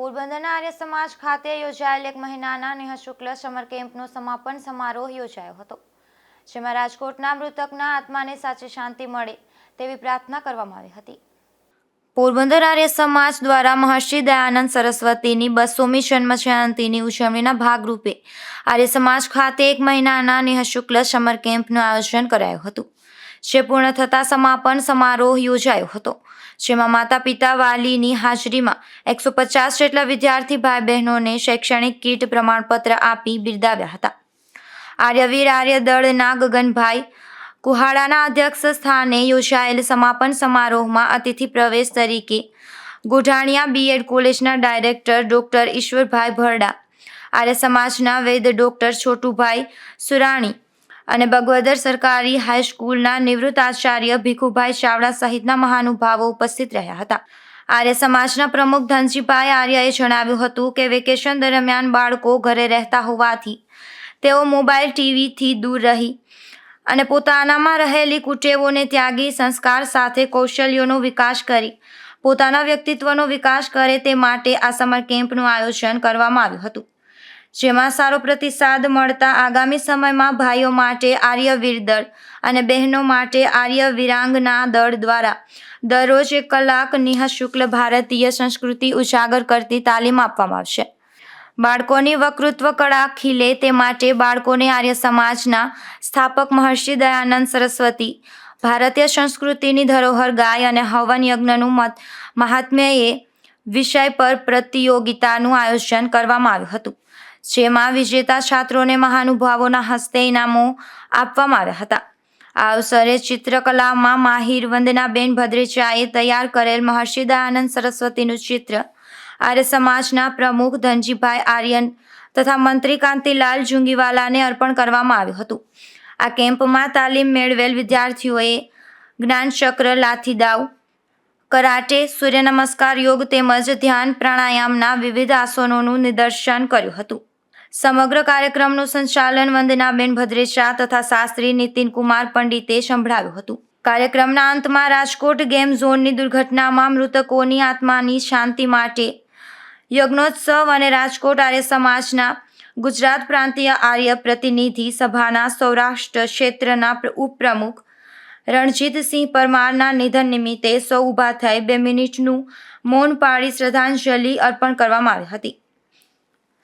પોરબંદરના આર્ય સમાજ ખાતે યોજાયેલ એક મહિનાના નિઃશુલ્ક સમર કેમ્પનો સમાપન સમારોહ યોજાયો હતો, જેમાં રાજકોટના મૃતકના આત્માને સાચી શાંતિ મળે તેવી પ્રાર્થના કરવામાં આવી હતી. પોરબંદર આર્ય સમાજ દ્વારા મહર્ષિ દયાનંદ સરસ્વતીની બસોમી જન્મ જયંતિની ઉજવણીના ભાગરૂપે આર્ય સમાજ ખાતે એક મહિનાના નિઃશુલ્ક સમર કેમ્પનું આયોજન કરાયું હતું. જે પૂર્ણ થતા સમાપન સમારોહ યોજાયો હતો, જેમાં માતા પિતા વાલીની હાજરીમાં એકસો પચાસ જેટલા વિદ્યાર્થી ભાઈ બહેનોને શૈક્ષણિક કીટ પ્રમાણપત્ર આપી બિરદાવ્યા હતા. આર્યવીર આર્ય દળના ગગનભાઈ કુહાડાના અધ્યક્ષ સ્થાને યોજાયેલ સમાપન સમારોહમાં અતિથિ પ્રવેશ તરીકે ગોઢાણિયા બીએડ કોલેજના ડાયરેક્ટર ડોક્ટર ઈશ્વરભાઈ ભરડા, આર્ય સમાજના વૈદ ડોક્ટર છોટુભાઈ સુરાણી અને બગવદર સરકારી હાઈસ્કૂલના નિવૃત્ત આચાર્ય ભીખુભાઈ ચાવડા સહિતના મહાનુભાવો ઉપસ્થિત રહ્યા હતા. આર્ય સમાજના પ્રમુખ ધનજીભાઈ આર્યએ જણાવ્યું હતું કે વેકેશન દરમિયાન બાળકો ઘરે રહેતા હોવાથી તેઓ મોબાઈલ ટીવીથી દૂર રહી અને પોતાનામાં રહેલી કુટેવોને ત્યાગી સંસ્કાર સાથે કૌશલ્યોનો વિકાસ કરી, પોતાના વ્યક્તિત્વનો વિકાસ કરે તે માટે આ સમર કેમ્પનું આયોજન કરવામાં આવ્યું હતું. જેમાં સારો પ્રતિસાદ મળતા આગામી સમયમાં ભાઈઓ માટે આર્યવીર દળ અને બહેનો માટે આર્ય વિરાંગના દળ દ્વારા દરરોજ એક કલાક શુક્લ ભારતીય સંસ્કૃતિ ઉજાગર કરતી તાલીમ આપવામાં આવશે. બાળકોની વકૃત્વ કળા ખીલે તે માટે બાળકોને આર્ય સમાજના સ્થાપક મહર્ષિ દયાનંદ સરસ્વતી, ભારતીય સંસ્કૃતિની ધરોહર ગાય અને હવન યજ્ઞનું મત મહાત્મ્યએ વિષય પર પ્રતિયોગિતાનું આયોજન કરવામાં આવ્યું હતું. જેમાં વિજેતા છાત્રોને મહાનુભાવોના હસ્તે ઇનામો આપવામાં આવ્યા હતા. આ અવસરે ચિત્રકલામાં માહિર વંદનાબેન ભદ્રેચાએ તૈયાર કરેલ મહર્ષિ દયાનંદ સરસ્વતીનું ચિત્ર, આર્ય સમાજના પ્રમુખ ધનજીભાઈ આર્યન તથા મંત્રી કાંતિલાલ જુંગીવાલાને અર્પણ કરવામાં આવ્યું હતું. આ કેમ્પમાં તાલીમ મેળવેલ વિદ્યાર્થીઓએ જ્ઞાનચક્ર લાથીદાવ કરાટે, સૂર્ય નમસ્કાર યોગ તેમજ ધ્યાન પ્રાણાયામના વિવિધ આસનોનું નિદર્શન કર્યું હતું. સમગ્ર કાર્યક્રમનું સંચાલન વંદનાબેન ભદ્રેશા તથા શાસ્ત્રી નીતિનકુમાર પંડિતે સંભળાવ્યું હતું. કાર્યક્રમના અંતમાં રાજકોટ ગેમ ઝોનની દુર્ઘટનામાં મૃતકોની આત્માની શાંતિ માટે યજ્ઞોત્સવ અને રાજકોટ આર્ય સમાજના ગુજરાત પ્રાંતીય આર્ય પ્રતિનિધિ સભાના સૌરાષ્ટ્ર ક્ષેત્રના પ્ર- ઉપપ્રમુખ રણજીતસિંહ પરમારના નિધન નિમિત્તે સૌ ઊભા થઈ બે મિનિટનું મૌન પાળી શ્રદ્ધાંજલિ અર્પણ કરવામાં આવી હતી.